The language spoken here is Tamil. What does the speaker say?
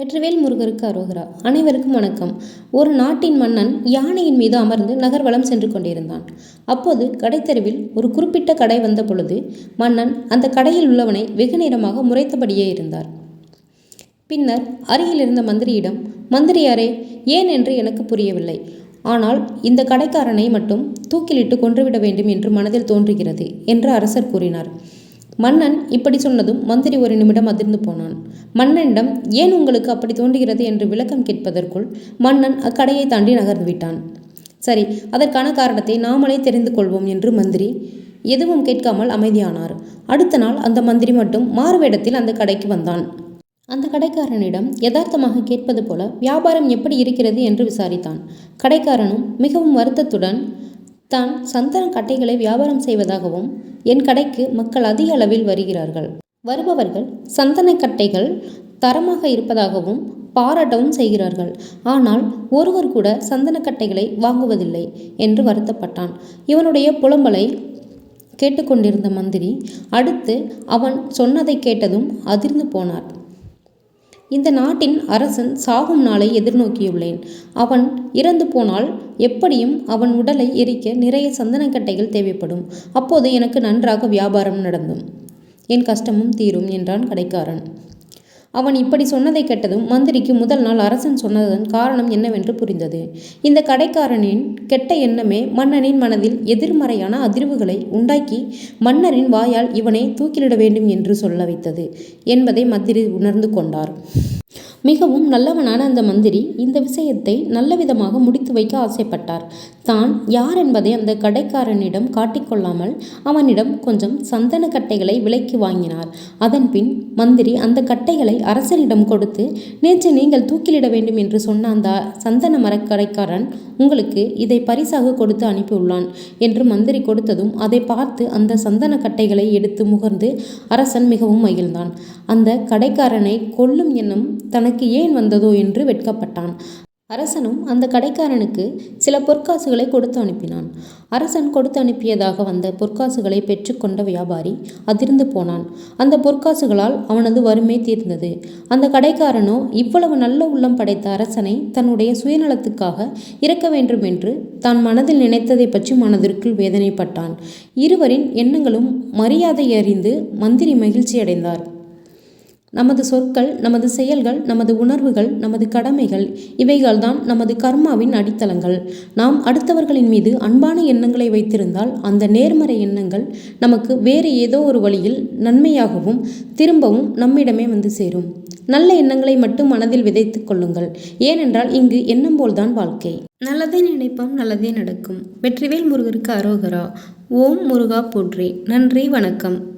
வெற்றிவேல் முருகருக்கு அரோகரா. அனைவருக்கும் வணக்கம். ஒரு நாட்டின் மன்னன் யானையின் மீது அமர்ந்து நகர்வலம் சென்று கொண்டிருந்தான். அப்போது கடைத்தெருவில் ஒரு குறிப்பிட்ட கடை வந்த பொழுது மன்னன் அந்த கடையில் உள்ளவனை வெகு நேரமாக முறைத்தபடியே இருந்தார். பின்னர் அருகில் இருந்த மந்திரியிடம் மந்திரியாரே ஏன் என்று எனக்கு புரியவில்லை. ஆனால் இந்த கடைக்காரனை மட்டும் தூக்கிலிட்டு கொன்றுவிட வேண்டும் என்று மனதில் தோன்றுகிறது என்று அரசர் கூறினார். மன்னன் இப்படி சொன்னதும் மந்திரி ஒரு நிமிடம் அதிர்ந்து போனான். மன்னனிடம் ஏன் உங்களுக்கு அப்படி தோன்றுகிறது? என்று விளக்கம் கேட்பதற்குள் மன்னன் அக்கடையை தாண்டி நகர்ந்து விட்டான். சரி அதற்கான காரணத்தை நாமளே தெரிந்து கொள்வோம் என்று மந்திரி எதுவும் கேட்காமல் அமைதியானார். அடுத்த நாள் அந்த மந்திரி மட்டும் மாறுவேடத்தில் அந்த கடைக்கு வந்தான். அந்த கடைக்காரனிடம் யதார்த்தமாக கேட்பது போல வியாபாரம் எப்படி இருக்கிறது? என்று விசாரித்தான். கடைக்காரனும் மிகவும் வருத்தத்துடன் தான் சந்தன கட்டைகளை வியாபாரம் செய்வதாகவும் என் கடைக்கு மக்கள் அதிக அளவில் வருகிறார்கள். வருபவர்கள் சந்தன கட்டைகள் தரமாக இருப்பதாகவும் பாராட்டவும் செய்கிறார்கள். ஆனால் ஒருவர் கூட சந்தனக்கட்டைகளை வாங்குவதில்லை என்று வருத்தப்பட்டான். இவனுடைய புலம்பலை கேட்டுக்கொண்டிருந்த மந்திரி அடுத்து அவன் சொன்னதை கேட்டதும் அதிர்ந்து போனார். இந்த நாட்டின் அரசன் சாகும் நாளை எதிர்நோக்கியுள்ளேன். அவன் இறந்து போனால் எப்படியும் அவன் உடலை எரிக்க நிறைய சந்தனக்கட்டைகள் தேவைப்படும். அப்போது எனக்கு நன்றாக வியாபாரம் நடந்தும். என் கஷ்டமும் தீரும் என்றான் கடைக்காரன். அவன் இப்படி சொன்னதை கேட்டதும் மந்திரிக்கு முதல் நாள் அரசன் சொன்னதன் காரணம் என்னவென்று புரிந்தது. இந்த கடைக்காரனின் கெட்ட எண்ணமே மன்னனின் மனதில் எதிர்மறையான அதிர்வுகளை உண்டாக்கி மன்னரின் வாயால் இவனை தூக்கிலிட வேண்டும் என்று சொல்ல வைத்தது என்பதை மந்திரி உணர்ந்து கொண்டார். மிகவும் நல்லவனான அந்த மந்திரி இந்த விஷயத்தை நல்ல விதமாக முடித்து வைக்க ஆசைப்பட்டார். தான் யார் என்பதை அந்த கடைக்காரனிடம் காட்டிக்கொள்ளாமல் அவனிடம் கொஞ்சம் சந்தன கட்டைகளை விலைக்கு வாங்கினார். அதன்பின் மந்திரி அந்த கட்டைகளை அரசனிடம் கொடுத்து நேற்று நீங்கள் தூக்கிலிட வேண்டும் என்று சொன்ன அந்த சந்தன மரக்கடைக்காரன் உங்களுக்கு இதை பரிசாக கொடுத்து அனுப்பியுள்ளான் என்று மந்திரி கொடுத்ததும் அதை பார்த்து அந்த சந்தன கட்டைகளை எடுத்து முகர்ந்து அரசன் மிகவும் மகிழ்ந்தான். அந்த கடைக்காரனை கொல்லும் எண்ணம் தனக்கு ஏன் வந்ததோ என்று வெட்கப்பட்டான். அரசனும் அந்த கடைக்காரனுக்கு சில பொற்காசுகளை கொடுத்து அனுப்பினான். அரசன் கொடுத்து அனுப்பியதாக வந்த பொற்காசுகளை பெற்றுக்கொண்ட வியாபாரி அதிர்ந்து போனான். அந்த பொற்காசுகளால் அவனது வறுமை தீர்ந்தது. அந்த கடைக்காரனோ இவ்வளவு நல்ல உள்ளம் படைத்த அரசனை தன்னுடைய சுயநலத்துக்காக இறக்க வேண்டும் என்று தான் மனதில் நினைத்ததை பற்றி மனதிற்குள் வேதனைப்பட்டான். இருவரின் எண்ணங்களும் மரியாதை அறிந்து மந்திரி மகிழ்ச்சியடைந்தார். நமது சொற்கள் நமது செயல்கள் நமது உணர்வுகள் நமது கடமைகள் இவைகள்தான் நமது கர்மாவின் அடித்தளங்கள். நாம் அடுத்தவர்களின் மீது அன்பான எண்ணங்களை வைத்திருந்தால் அந்த நேர்மறை எண்ணங்கள் நமக்கு வேறு ஏதோ ஒரு வழியில் நன்மையாகவும் திரும்பவும் நம்மிடமே வந்து சேரும். நல்ல எண்ணங்களை மட்டும் மனதில் விதைத்துக் கொள்ளுங்கள். ஏனென்றால் இங்கு எண்ணம் போல்தான் வாழ்க்கை. நல்லதே நினைப்போம் நல்லதே நடக்கும். வெற்றிவேல் முருகருக்கு அரோகரா. ஓம் முருகா போற்றி. நன்றி வணக்கம்.